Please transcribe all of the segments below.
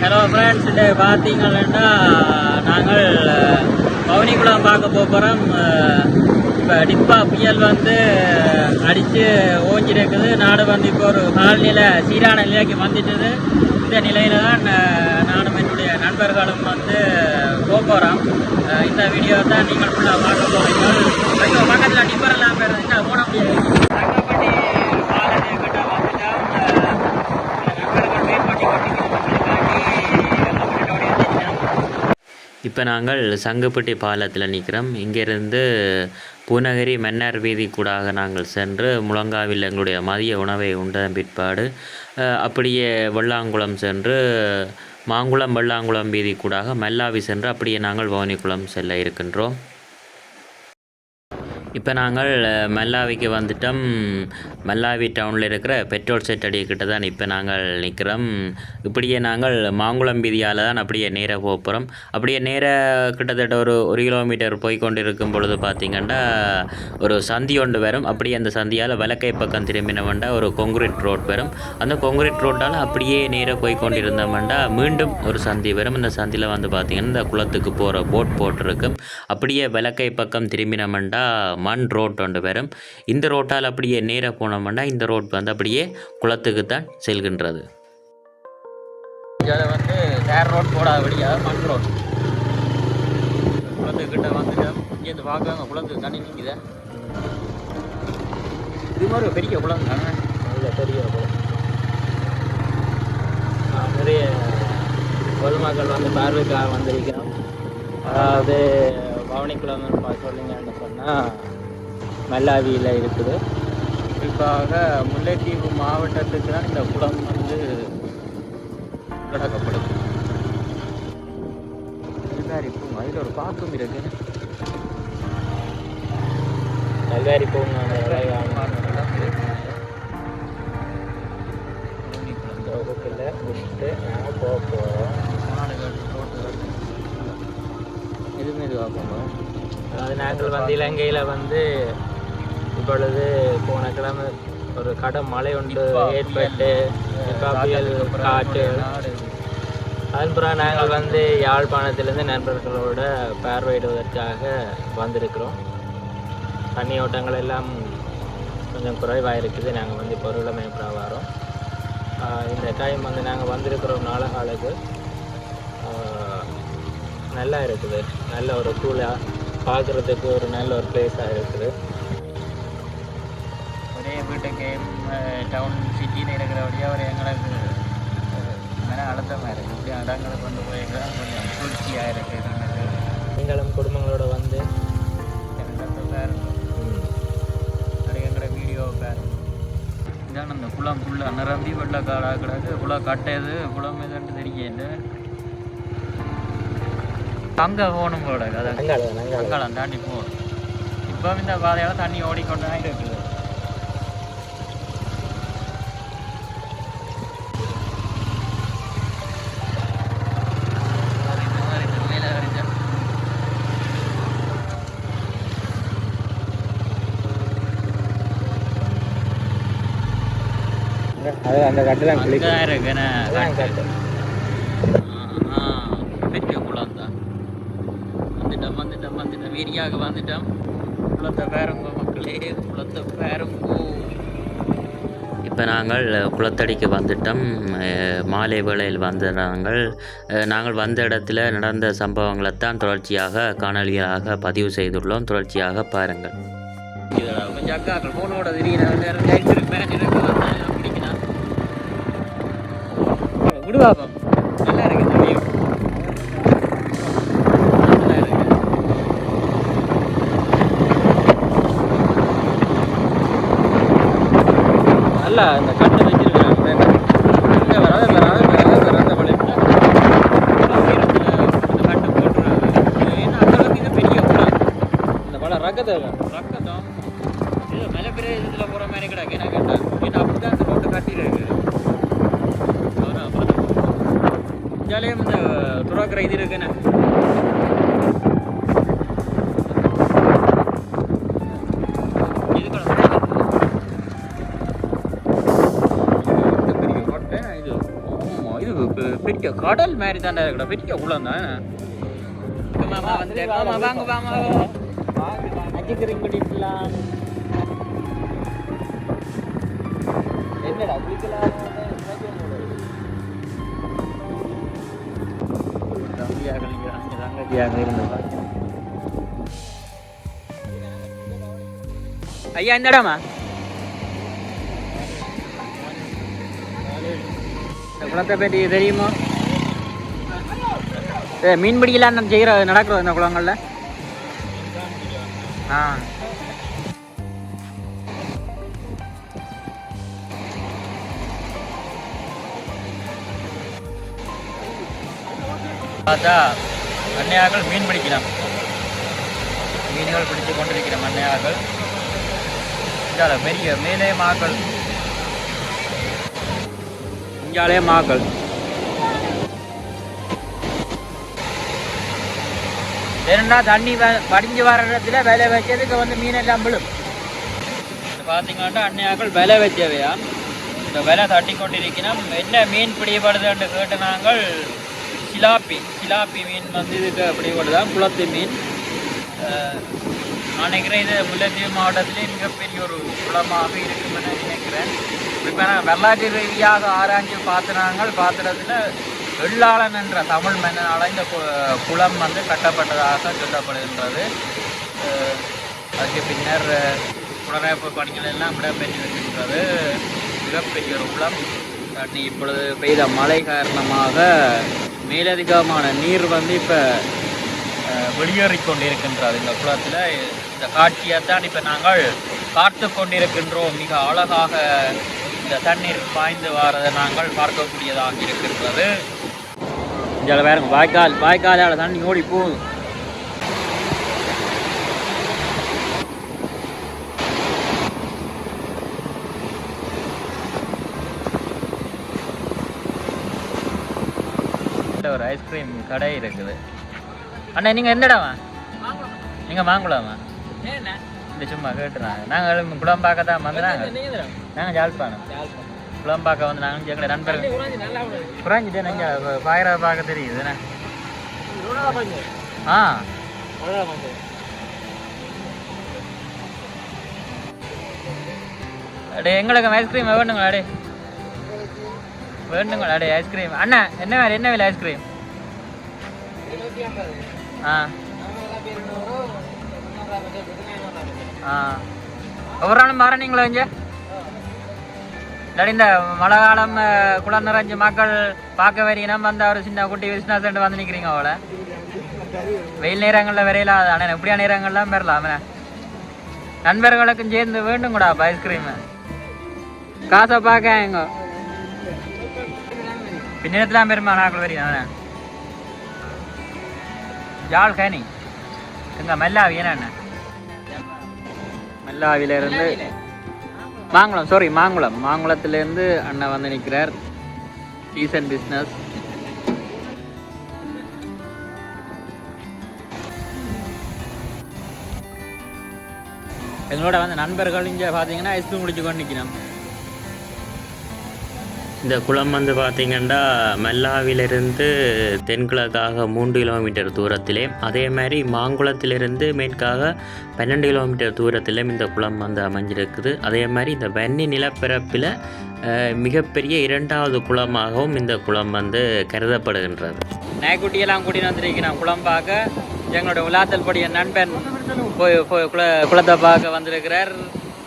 Hello friends டே பார்த்தீங்கன்னா நாங்கள் பவனிக்குளம் பார்க்க போகிறோம் இப்போ டிப்பா புயல் வந்து அடித்து ஓஞ்சிருக்குது. நாடு வந்து இப்போ ஒரு கால்நிலை சீரான நிலைக்கு வந்துட்டது. இந்த நிலையில தான் நானும் என்னுடைய நண்பர்களும் வந்து போகிறோம் இந்த வீடியோ தான் நீங்கள் ஃபுல்லாக பார்க்க போகிறீங்க பக்கத்தில் டிப்பர் எல்லாம் இருந்துச்சுன்னா போட முடியாது தங்கப்பட்டி பாலத்தை கிட்ட வந்துட்டோம் அஹ், நண்பர்கள் வெயிட் பண்ணி கொண்டிருக்கிறோம் இப்போ நாங்கள் சங்குப்பட்டி பாலத்தில் நிற்கிறோம். இங்கேருந்து பூநகரி மன்னார் வீதி கூடாக நாங்கள் சென்று முழங்காவில் எங்களுடைய மதிய உணவை உண்ட பிற்பாடு அப்படியே வெள்ளாங்குளம் சென்று மாங்குளம் வெள்ளாங்குளம் வீதி கூடாக மல்லாவி சென்று அப்படியே நாங்கள் பவனிக்குளம் செல்ல இருக்கின்றோம். இப்போ நாங்கள் மல்லாவிக்கு வந்துட்டோம். மல்லாவி டவுனில் இருக்கிற பெட்ரோல் செட் அடிக்கிட்ட தான் இப்போ நாங்கள் நிற்கிறோம் இப்படியே நாங்கள் மாங்குளம் வீதியால் தான் அப்படியே நேராக போக போகிறோம் அப்படியே நேராக கிட்டத்தட்ட ஒரு ஒரு கிலோமீட்டர் போய் கொண்டு இருக்கும் பொழுது பார்த்திங்கன்னா ஒரு சந்தி ஒன்று வரும். அப்படியே அந்த சந்தியால் வலக்கை பக்கம் திரும்பினவண்டா ஒரு கொங்கிரீட் ரோட் வரும். அந்த கொங்குரீட் ரோட்டால் அப்படியே நேராக போய் கொண்டிருந்தோம்டா மீண்டும் ஒரு சந்தி வரும். இந்த சந்தியில் வந்து பார்த்திங்கன்னா இந்த குளத்துக்கு போகிற போட் போட்டிருக்கும். அப்படியே விளக்கை பக்கம் திரும்பினமண்டா மண் ரோட் ஒன்று வரும் இந்த ரோட்டால் அப்படியே நேராக போனோம்னா இந்த ரோட் வந்து அப்படியே குளத்துக்கு தான் செல்கின்றது. வந்து சேர் ரோட் போடாதபடியா மண் ரோட். குளத்துக்கிட்ட வந்துட்டோம் இங்கேருந்து பார்க்குறாங்க குளத்துக்கு தண்ணி நிற்குதே இது மாதிரி ஒரு பெரிய குளம் தானே? நல்ல பெரிய குளம். நிறைய பொதுமக்கள் வந்து பார்வைக்காக வந்திருக்கிறோம் அதாவது பவனிக்குளம் சொன்னீங்கன்னு சொன்னால் மல்லாவியில் இருக்குது. குறிப்பாக முல்லைத்தீவு மாவட்டத்துக்கு தான் இந்த குளம் வந்து கிடக்கப்படுது இதுதான் இருக்கும் அதில் ஒரு பாக்கும் இருக்கு. நல்வாரி பூங்கா வகுப்பில் முடிச்சுட்டு நாங்கள் போக போகிறோம் இதுவாக போகிறோம் அதாவது நாங்கள் வந்து இலங்கையில் வந்து இப்பொழுது போன கிழமை ஒரு கடும் மழை ஒன்று ஏற்பட்டு புயல் காற்று. அதன் பிறகு நாங்கள் வந்து யாழ்ப்பாணத்திலிருந்து நண்பர்களோட பார்வையிடுவதற்காக வந்திருக்கிறோம். தண்ணி ஓட்டங்கள் எல்லாம் கொஞ்சம் குறைவாக இருக்குது நாங்கள் வந்து இப்போ வரோம். ஆஹ் இந்த டைம் வந்து நாங்கள் வந்திருக்கிறோம் நாளகாலுக்கு. ஆஹ் நல்லா இருக்குது. நல்ல ஒரு கூலாக பார்க்குறதுக்கு ஒரு நல்ல ஒரு பிளேஸாக இருக்குது. ஒரே வீட்டுக்கு டவுன் சிட்டியில் இருக்கிறபடியாக ஒரு எங்களுக்கு மன அழுத்தமாக இருக்குது இப்படி இடங்களை கொண்டு போயிருக்கிறோம் கொஞ்சம் குளிர்ச்சியாக இருக்குது எனக்கு நீங்களும் குடும்பங்களோட வந்து இதான் அந்த குளம். ஃபுல்லாக நிரம்பி வெள்ள காடாக கிடக்கு. குளம் கட்டது. குளம் எதுன்னு தெரியல அங்கே போகணும் அங்காள அங்காள அங்காளம் தாண்டி போகணும் இப்போ இந்த பாதையால் தண்ணி ஓடிக்கொண்டு தான் இருக்குது. அது அந்த கட்டெல்லாம் இருக்கு. கட்டு ஆ, ஆ, பெரிய குளம் தான் வந்துட்டோம் வந்துட்டோம் வீடியாக வந்துட்டோம். குளத்தை பேருங்க மக்களே குளத்தை பேருங்க இப்போ நாங்கள் குளத்தடிக்கு வந்துட்டோம். மாலை வேளையில் வந்த நாங்கள் நாங்கள் வந்த இடத்துல நடந்த சம்பவங்களை தான் தொடர்ச்சியாக காணொலியாக பதிவு செய்துள்ளோம். தொடர்ச்சியாக பாருங்கள். கொஞ்சம் அக்காக்கள் ஃபோனோட திடீர்னு நேரம் லைட் இருக்கு பேன் இருக்கு வந்தா பிடிக்கலாம் விடுவாப்பம் நல்லா இருக்கு இந்த view. நல்லா இருக்கு நல்லா இந்த கட்டை வராத வராத வராத வராத இந்த கட்டு போட்டுறாங்க ஏன்னா அந்த இது பெரிய குளம் இந்த பழம் ரக்கத்தை ரக்கத்தம் இது மலை பெரிய இதில் போகிற மாதிரி கிடக்கு என்ன கேட்டால் ஏன்னா அப்படி தான் அந்த ரோட்டை கட்டியிருக்கு அதான் ஜாலியாக இந்த துறக்கிற இது இருக்குண்ணே பெரிய கடல் மாதிரி தானே இருக்கடா பெரிய குளம் தான்? மாமா வந்து மாமா வாங்க குடிக்கலாம். என்னடா தம்பியாக இருந்ததா ஐயா இந்த இடமா? குளத்தை பற்றி தெரியுமா? ஏ மீன் பிடிக்கலாம் நம்ம செய்கிற நடக்கிறது இந்த குளங்களில்? ஆ. பார்த்தா மண்ணையார்கள் மீன் பிடிக்கலாம் மீன்கள் பிடித்து கொண்டிருக்கிற மண்ணையார்கள் இந்தால பெரிய மேலே மாக்கள். இங்காலே மாக்கள். ஏன்னா தண்ணி வ- வடிஞ்சு வர இடத்துல விலை வைக்கிறதுக்கு வந்து மீன் எல்லாம் விழும் பார்த்தீங்கன்னா அன்னையாக்கள் விலை வச்சவையா? இந்த விலை தட்டி கொண்டிருக்கணும் என்ன மீன் பிடிபடுதுன்னு கேட்டு நாங்கள் சிலாப்பி. சிலாப்பி மீன் வந்து இதுக்கு பிடிபடுதான் குளத்து மீன். நான் நினைக்கிறேன் இது முல்லைத்தீவு மாவட்டத்திலே மிகப்பெரிய ஒரு குளமாக இருக்குமென்னு நினைக்கிறேன். இப்போ நான் வரலாற்று ரீதியாக ஆராய்ச்சி பார்த்து நாங்கள் பார்த்ததுல வெள்ளாளன் என்ற தமிழ் மன்னனால் இந்த கு- குளம் வந்து கட்டப்பட்டதாக சொல்லப்படுகின்றது. அதுக்கு பின்னர் அஹ், புனரமைப்பு பணிகள் எல்லாம் இடம்பெற்றிருக்கின்றது மிகப்பெரிய ஒரு குளம் தண்ணி இப்பொழுது பெய்த மழை காரணமாக மேலதிகமான நீர் வந்து இப்போ வெளியேறிக் கொண்டிருக்கின்றது இந்த குளத்தில். இந்த காட்சியை தான் இப்போ நாங்கள் பார்த்து கொண்டிருக்கின்றோம். மிக அழகாக இந்த தண்ணீர் பாய்ந்து வாரதை நாங்கள் பார்க்கக்கூடியதாக இருக்கின்றது. இதில் வேறுங்க வாய்க்கால் வாய்க்காலால் தண்ணி ஓடி போகுது. ஒரு ஐஸ்கிரீம் கடை இருக்குது. அண்ணா நீங்கள் எந்தடவா நீங்கள் இந்த சும்மா கேட்டுறாங்க. நாங்கள் குளம்பாக்க தான்? வந்தாங்க நாங்கள் ஜாழ்ப்பாணம். குளம்பாக்க வந்து நாங்கள் எங்களை நண்பர்கள் குறைஞ்சிட்டு நீங்கள் பாயிரா பார்க்க தெரியுதுண்ணே ஆ அடே எங்களுக்கு ஐஸ்கிரீம் வேணுங்களா அடே வேணுங்களா அடே ஐஸ்கிரீம் அண்ணா என்ன வேலை என்ன விலை ஐஸ்கிரீம் ஆ ஆ ஒவ்வொரு நாளும் மாறனீங்களா இங்கே இல்லாட்டி இந்த மழை காலம் குளம் நிறைஞ்சு மக்கள் பார்க்க வரீங்கன்னா வந்து அவர் சின்ன குட்டி பிஸ்னஸ் வந்து நிற்கிறீங்க அவளை. வெயில் நேரங்களில் வரையலாம் ஆனால் எப்படியா நேரங்கள்லாம் வரலாம் நண்பர்களுக்கும் சேர்ந்து வேண்டும் கூட ஐஸ்கிரீமு. காசை பார்க்க எங்க பின்னத்துலாம் பெருமா நாக்கள் வரீங்க ஜால் கேனி. எங்க மெல்லாவி என்ன மெல்லாவிலிருந்து மாங்குளம் சாரி மாங்குளம். மாங்குளத்துலேருந்து அண்ணன் வந்து நிற்கிறார் சீசன் பிஸ்னஸ் எங்களோட வந்து நண்பர்கள் இங்கே பார்த்தீங்கன்னா ஐஸ்கிரீம் குடிச்சு கொண்டு நிற்கணும் இந்த குளம் வந்து பார்த்திங்கன்னா மெல்லாவிலிருந்து தென்கிழக்காக மூன்று கிலோமீட்டர் தூரத்திலே அதே மாதிரி மாங்குளத்திலிருந்து மேற்காக பன்னெண்டு கிலோமீட்டர் தூரத்திலும் இந்த குளம் வந்து அமைஞ்சிருக்குது. அதே மாதிரி இந்த வன்னி நிலப்பரப்பில் மிகப்பெரிய இரண்டாவது குளமாகவும் இந்த குளம் வந்து கருதப்படுகின்றது. நாய்க்குட்டியெல்லாம் கூட்டின்னு வந்திருக்கிறேன் குளம் பார்க்க எங்களோட உலாத்தல் படிய நண்பன் போய் போய் குள குளத்தை பார்க்க வந்திருக்கிறார்.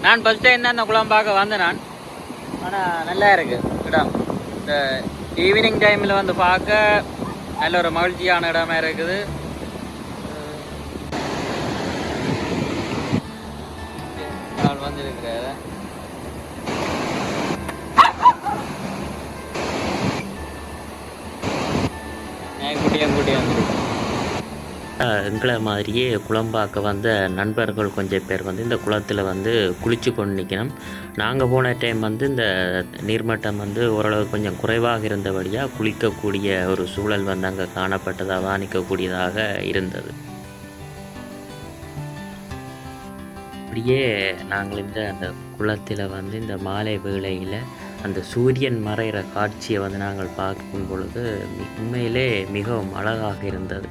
நான் ஃபஸ்ட்டு என்ன அந்த குளம் பார்க்க வந்தேன் நான். ஆனால் நல்லா இருக்குது இடம் இந்த ஈவினிங் டைமில் வந்து பார்க்க நல்ல ஒரு மகிழ்ச்சியான இடமா இருக்குது நாள் வந்திருக்கிறார் நாய்க்குட்டியும் கூட்டி வந்துருக்கேன் எங்களை மாதிரியே குளம் பார்க்க வந்த நண்பர்கள் கொஞ்சம் பேர் வந்து இந்த குளத்தில் வந்து குளிச்சு கொண்டு நிற்கணும் நாங்கள் போன டைம் வந்து இந்த நீர்மட்டம் வந்து ஓரளவு கொஞ்சம் குறைவாக இருந்தபடியாக குளிக்கக்கூடிய ஒரு சூழல் வந்து அங்கே காணப்பட்டதாக வாணிக்கக்கூடியதாக இருந்தது. அப்படியே நாங்கள் இந்த அந்த குளத்தில் வந்து இந்த மாலை வேளையில் அந்த சூரியன் மறைகிற காட்சியை வந்து நாங்கள் பார்க்கும் பொழுது உண்மையிலே மிகவும் அழகாக இருந்தது.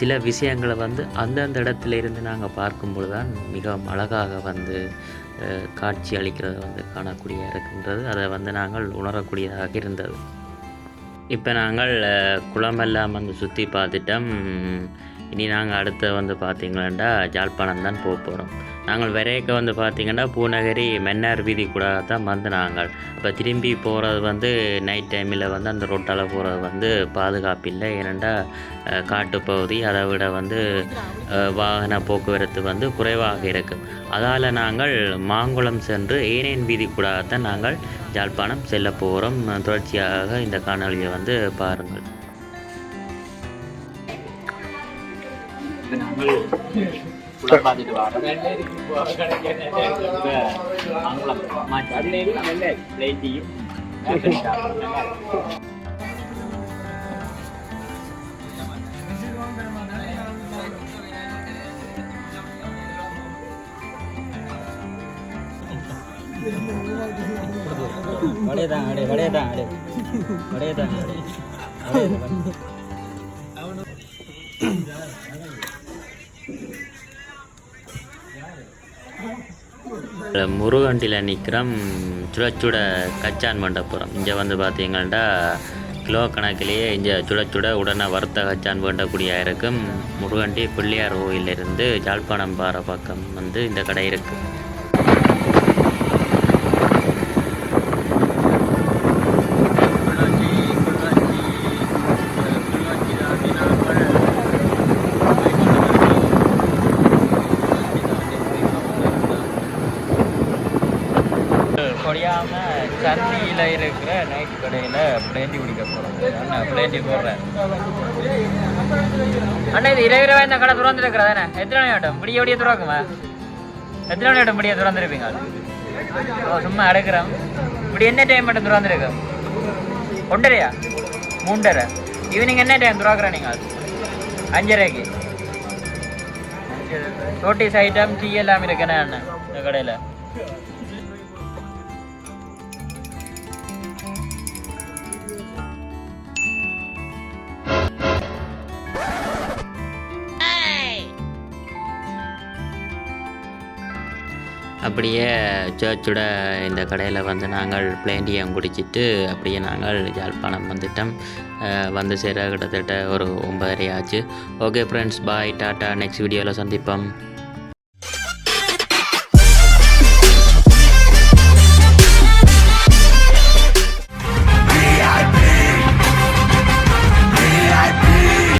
சில விஷயங்களை வந்து அந்தந்த இடத்துல இருந்து நாங்கள் பார்க்கும் பொழுது தான் மிகவும் அழகாக வந்து காட்சி அளிக்கிறத வந்து காணக்கூடிய இருக்கின்றது. அதை வந்து நாங்கள் உணரக்கூடியதாக இருந்தது. இப்போ நாங்கள் குளமெல்லாம் வந்து சுற்றி பார்த்துட்டோம். இனி நாங்கள் அடுத்து வந்து பார்த்திங்களா ஜாழ்ப்பாணம் தான் போக போகிறோம் நாங்கள் விரைக்க வந்து பார்த்திங்கன்னா பூநகரி மென்னார் வீதி கூட தான் வந்து நாங்கள். இப்போ திரும்பி போகிறது வந்து நைட் டைமில் வந்து அந்த ரோட்டால் போகிறது வந்து பாதுகாப்பு இல்லை. ஏனெண்டா காட்டுப்பகுதி அதை விட வந்து வாகன போக்குவரத்து வந்து குறைவாக இருக்கும் அதால் நாங்கள் மாங்குளம் சென்று ஏனேன் வீதி கூட தான் நாங்கள் யாழ்ப்பாணம் செல்ல போகிறோம் தொடர்ச்சியாக இந்த காணொலியை வந்து பாருங்கள். பார்த்துட்டு வரோம் வடையதான் அடே வடையதான் அடே வடையதான் அடே முருகண்டியில் நிற்கிறோம் சுடச்சுட கச்சான் மண்டபுரம் இங்கே வந்து பார்த்தீங்கன்னா கிலோ கணக்கிலேயே இங்கே சுடச்சுட உடனே வர்த்த கச்சான் வேண்டக்கூடிய இருக்கும். முருகண்டி பிள்ளையார் கோயிலிருந்து ஜாழ்ப்பாணம் பாறை பக்கம் வந்து இந்த கடை இருக்குது சந்தியில் இருக்கிற நைட் கடையில் பிளேண்டி குடிக்க போகிறோம் பிளேண்டி போடுறேன். அண்ணா இது இரவு இரவா இந்த கடை திறந்து இருக்கிறதானே எத்தனை மணி ஆட்டம்? விடிய விடிய திறக்குமா? எத்தனை மணி ஆட்டம் விடிய திறந்துருப்பீங்க? ஓ சும்மா அடக்குறோம். இப்படி என்ன டைம் மட்டும் திறந்துருக்கு? ஒன்றரையா? மூன்றரை. ஈவினிங் என்ன டைம் திறக்கிறேன் நீங்கள் அஞ்சரைக்கு. ரோட்டிஸ் ஐட்டம் டீ எல்லாம் இருக்கேண்ணே அண்ணன் இந்த கடையில். அப்படியே சர்ச்சோட இந்த கடையில் வந்து நாங்கள் பிளேண்டியம் குடிச்சிட்டு அப்படியே நாங்கள் யாழ்ப்பாணம் வந்துட்டோம். வந்து சேர கிட்டத்தட்ட ஒரு ஒன்பதரை ஆச்சு. Okay friends bye tata next வீடியோவில் சந்திப்போம்.